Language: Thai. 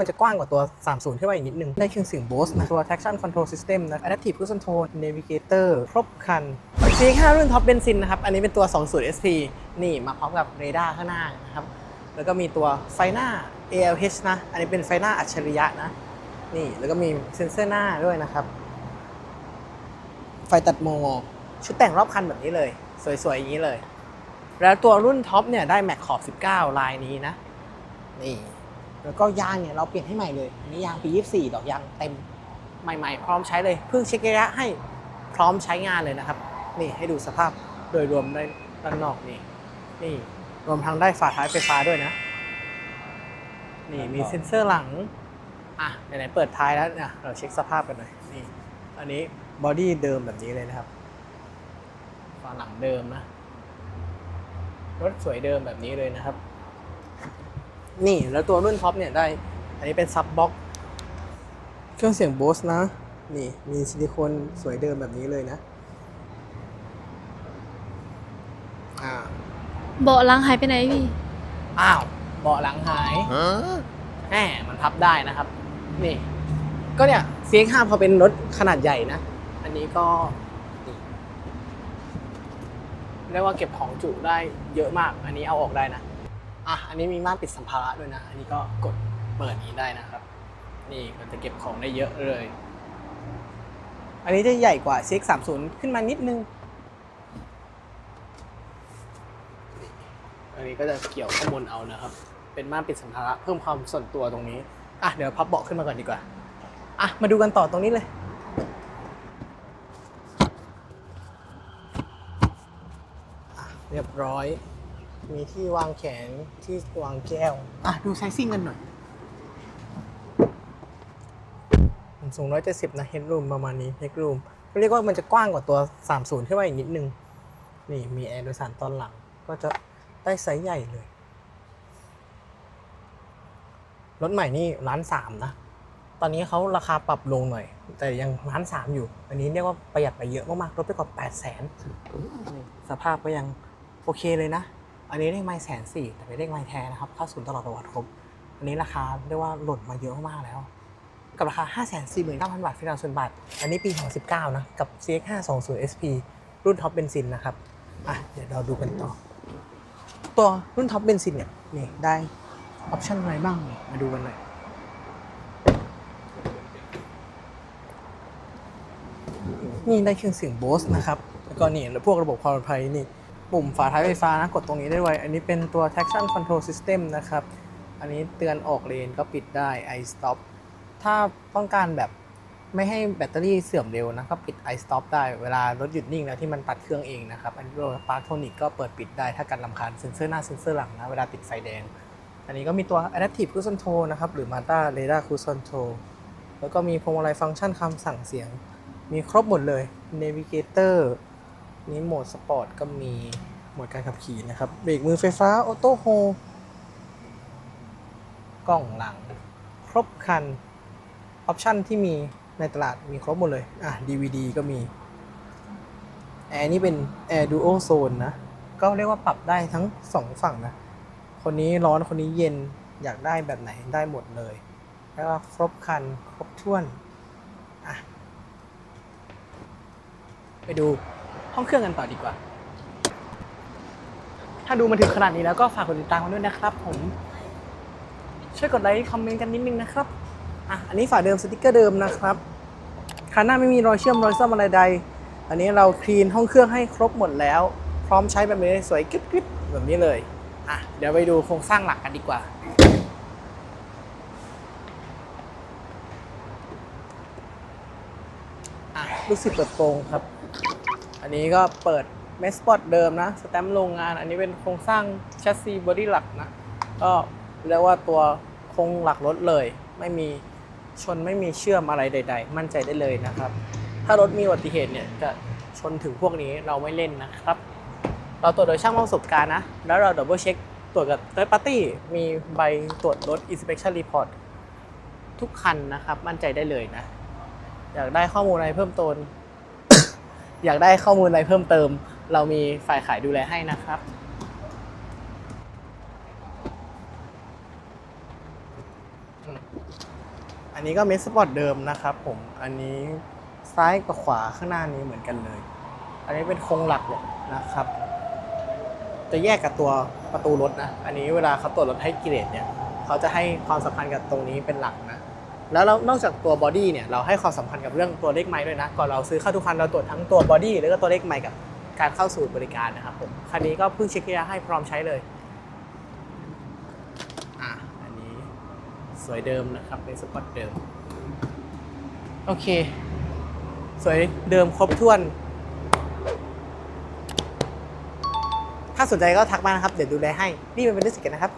มันจะกว้างกว่าตัว 30 ขึ้นมาอีกนิดนึง ได้เครื่องเสียง Bose นะตัว traction control system นะ adaptive cruise control navigator ครบครัน CX5 รุ่นท็อปเบนซินนะครับ อันนี้เป็นตัว 20 SP นี่มาพร้อมกับเรดาร์ข้างหน้านะครับ แล้วก็มีตัวไฟหน้า ALH นะ อันนี้เป็นไฟหน้าอัจฉริยะนะ นี่แล้วก็มีเซ็นเซอร์หน้าด้วยนะครับ ไฟตัดโมชุดแต่งรอบคันแบบนี้เลย สวยๆ อย่างนี้เลย แล้วตัวรุ่นท็อปเนี่ยได้แม็กขอบ 19 ลายนี้นะ นี่ แล้วก็ยางเนี่ยเราเปลี่ยนให้ใหม่เลยอันนี้ยางปี 24 ดอกยางเต็มใหม่ ๆ พร้อมใช้เลยเพิ่งเช็คระยะให้พร้อมใช้งานเลยนะครับ นี่ให้ดูสภาพโดยรวมได้ด้านนอกนี่นี่รวมทั้งได้ฝาท้ายไฟฟ้าด้วยนะ นี่มีเซ็นเซอร์หลังอะไหนๆเปิดท้ายแล้วเนี่ยเราเช็คสภาพกันหน่อยนี่อันนี้บอดี้เดิมแบบนี้เลยนะครับฝาหลังเดิมนะรถสวยเดิมแบบนี้เลยนะครับ นี่แล้วตัวรุ่นท็อปเนี่ยได้ อันนี้เป็นซับบ็อกเครื่องเสียงโบสนะ นี่มีซิลิโคนสวยเดิมแบบนี้เลยนะอ่าเบาะหลังหายไปไหนพี่ อ้าวเบาะหลังหายแหมมันพับได้นะครับ นี่ ก็เนี่ย CX5 พอเป็นรถขนาดใหญ่นะ อันนี้ก็นี่เรียกว่าเก็บของจุได้เยอะมาก อันนี้เอาออกได้นะ อะ อันนี้มีม่านปิดสัมภาระด้วยนะ อันนี้ก็กดเปิดนี้ได้นะครับ นี่มันจะเก็บของได้เยอะเลย อันนี้จะใหญ่กว่า CX30 ขึ้นมานิดนึง อันนี้ก็จะเกี่ยวข้างบนเอานะครับ เป็นม่านปิดสัมภาระเพิ่มความส่วนตัวตรงนี้ อะ เดี๋ยวพับเบาะขึ้นมาก่อนดีกว่า อะ มาดูกันต่อตรงนี้เลยอะเรียบร้อย มีที่วางแขนที่วางแก้ว อะ ดูไซซิ่งกันหน่อยมันสูง170นะเฮดรูมประมาณนี้เฮดรูมเรียกว่ามันจะกว้างกว่าตัว 30 ขึ้นมาอีกนิดนึง นี่มีแอร์โดยสารตอนหลัง ก็จะได้ไซส์ใหญ่เลย รถใหม่นี่ล้านสามนะ ตอนนี้เขาราคาปรับลงหน่อย แต่ยังล้านสามอยู่ อันนี้เรียกว่าประหยัดไปเยอะมากๆลดไปกว่าแปดแสนสภาพก็ยังโอเคเลยนะ อันนี้เลขไม่แสนสี่แต่เป็นเลขไม่แท้นะครับเข้าศูนย์ตลอดประวัติครบอันนี้ราคาเรียกว่าหล่นมาเยอะมากแล้ว กับราคา 5 4 9 0 0 0 บาทฟิลาส่วนบาท อันนี้ปี 2019 นะ กับ CX 5 20 SP รุ่นท็อปเบนซินนะครับ อะ เดี๋ยวเราดูกันต่อ ตัวรุ่นท็อปเบนซินเนี่ย นี่ได้ออปชั่นอะไรบ้างนี่มาดูกันหน่อยนี่ได้เครื่องเสียง Bose นะครับ แล้วก็นี่พวกระบบความปลอดภัยนี่ ปุ่มฝาท้ายไฟฟ้านะกดตรงนี้ได้ไวอันนี้เป็นตัว traction control system นะครับ อันนี้เตือนออกเลนก็ปิดได้ i stop ถ้าต้องการแบบไม่ให้แบตเตอรี่เสื่อมเร็วนะก็ปิด i stop ได้เวลารถหยุดนิ่งแล้วที่มันตัดเครื่องเองนะครับ อันนี้ตัว spark tonic ก็เปิดปิดได้ถ้าการลำคาญเซ็นเซอร์หน้าเซ็นเซอร์หลังนะเวลาติดไฟแดง อันนี้ก็มีตัว adaptive cruise control นะครับหรือ Mata radar cruise control แล้วก็มีพวงมาลัยฟังก์ชันคำสั่งเสียง มีครบหมดเลย navigator นี่โหมดสปอร์ตก็มีโหมดการขับขี่นะครับ เบรกมือไฟฟ้าออโต้โฮกล้องหลัง ครบคัน ออปชันที่มีในตลาดมีครบหมดเลย อะ DVD ก็มี แอร์นี่เป็น Air Dual Zone นะ ก็เรียกว่าปรับได้ทั้งสองฝั่งนะ คนนี้ร้อนคนนี้เย็นอยากได้แบบไหนได้หมดเลย แล้วก็ครบคัน ครบถ้วน อะ ไปดู ห้องเครื่องกันต่อดีกว่า ถ้าดูมาถึงขนาดนี้แล้วก็ฝากกดติดตามกันด้วยนะครับ ผม ช่วยกดไลค์คอมเมนต์กันนิดนึงนะครับอะอันนี้ฝาเดิมสติกเกอร์เดิมนะครับคันหน้าไม่มีรอยเชื่อมรอยซ่อมอะไรใด อันนี้เราคลีนห้องเครื่องให้ครบหมดแล้ว พร้อมใช้แบบนี้สวยกริบๆแบบนี้เลยอะเดี๋ยวไปดูโครงสร้างหลักกันดีกว่าอะลูกศิษย์เปิดโปรงครับ อันนี้ก็เปิดเมสปอตเดิมนะ สแตมป์โรงงาน อันนี้เป็นโครงสร้างแชสซีบอดี้หลักนะ ก็เรียกว่าตัวโครงหลักรถเลย ไม่มีชนไม่มีเชื่อมอะไรใด ๆ มั่นใจได้เลยนะครับ ถ้ารถมีอุบัติเหตุเนี่ยจะชนถึงพวกนี้เราไม่เล่นนะครับ เราตรวจโดยช่างประสบการณ์นะ แล้วเราดับเบิลเช็คตรวจกับ third party มีใบตรวจรถ inspection report ทุกคันนะครับ มั่นใจได้เลยนะ อยากได้ข้อมูลอะไรเพิ่มเติม อยากได้ข้อมูลอะไรเพิ่มเติม เรามีฝ่ายขายดูแลให้นะครับอันนี้ก็เมสสปอร์ตเดิมนะครับผม อันนี้ซ้ายกับขวาข้างหน้านี้เหมือนกันเลย อันนี้เป็นโครงหลักเลยนะครับ จะแยกกับตัวประตูรถนะ อันนี้เวลาเขาตรวจรถให้กิเกรดเนี่ย เขาจะให้ความสำคัญกับตรงนี้เป็นหลักนะ แล้วเรานอกจากตัวบอดี้เนี่ยเราให้ความสำคัญกับเรื่องตัวเลขไม้ด้วยนะก่อนเราซื้อเข้าทุกคันเราตรวจทั้งตัวบอดี้แล้วก็ตัวเลขไม้กับการเข้าสู่บริการนะครับผมคันนี้ก็เพิ่งเช็คเกียร์ให้พร้อมใช้เลยอะอันนี้สวยเดิมนะครับเป็นสปอตเดิมโอเค สวยเดิมครบถ้วน ถ้าสนใจก็ทักมานะครับ เดี๋ยวดูแลให้ นี่มันเป็นเรื่องสิกันนะครับ